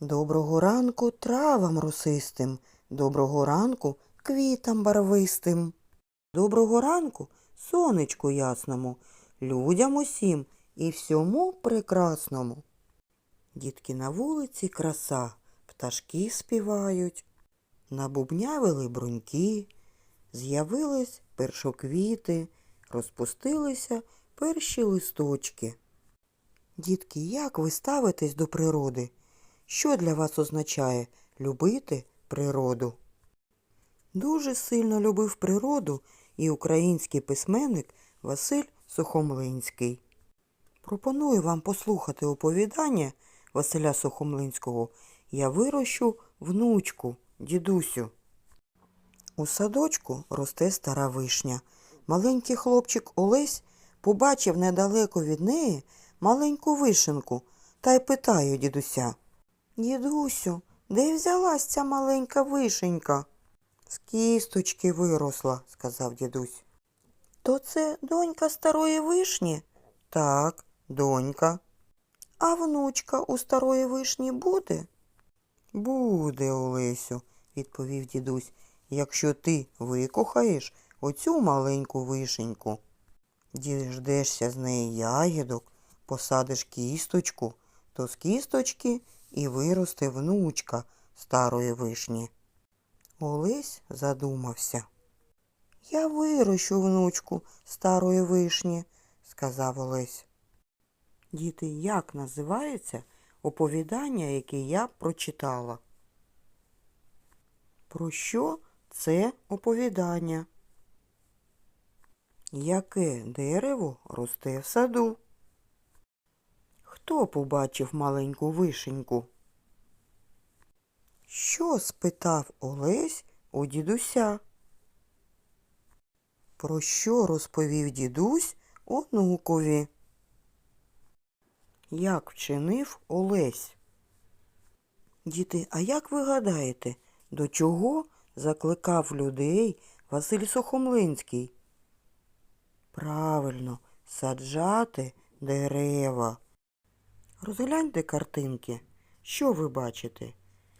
Доброго ранку травам росистим, доброго ранку квітам барвистим. Доброго ранку сонечку ясному, людям усім і всьому прекрасному. Дітки на вулиці краса, пташки співають, набубнявили бруньки, з'явились першоквіти, розпустилися перші листочки. Дітки, як ви ставитесь до природи? Що для вас означає любити природу? Дуже сильно любив природу і український письменник Василь Сухомлинський. Пропоную вам послухати оповідання Василя Сухомлинського Я вирощу внучку, дідусю. У садочку росте стара вишня. Маленький хлопчик Олесь побачив недалеко від неї маленьку вишенку та й питає дідуся. Дідусю, де взялась ця маленька вишенька? З кісточки виросла, сказав дідусь. То це донька старої вишні? Так, донька. А внучка у старої вишні буде? Буде, Олесю, відповів дідусь, якщо ти викохаєш оцю маленьку вишеньку. Діждешся з неї ягідок, посадиш кісточку, то з кісточки і виросте внучка старої вишні. Олесь задумався. Я вирощу внучку старої вишні, сказав Олесь. Діти, як називається оповідання, яке я прочитала? Про що це оповідання? Яке дерево росте в саду? Хто побачив маленьку вишеньку? Що спитав Олесь у дідуся? Про що розповів дідусь онукові? Як вчинив Олесь? Діти, а як ви гадаєте, до чого закликав людей Василь Сухомлинський? Правильно, саджати дерева. Розгляньте картинки. Що ви бачите?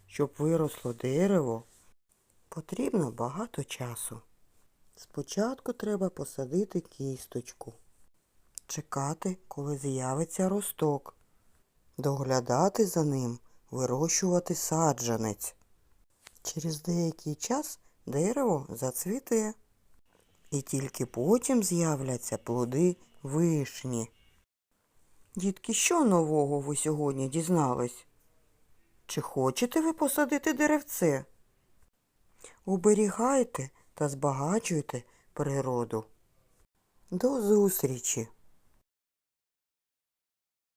Щоб виросло дерево, потрібно багато часу. Спочатку треба посадити кісточку, чекати, коли з'явиться росток, доглядати за ним, вирощувати саджанець. Через деякий час дерево зацвіте, і тільки потім з'являться плоди вишні. Дітки, що нового ви сьогодні дізнались? Чи хочете ви посадити деревце? Оберігайте та збагачуйте природу. До зустрічі!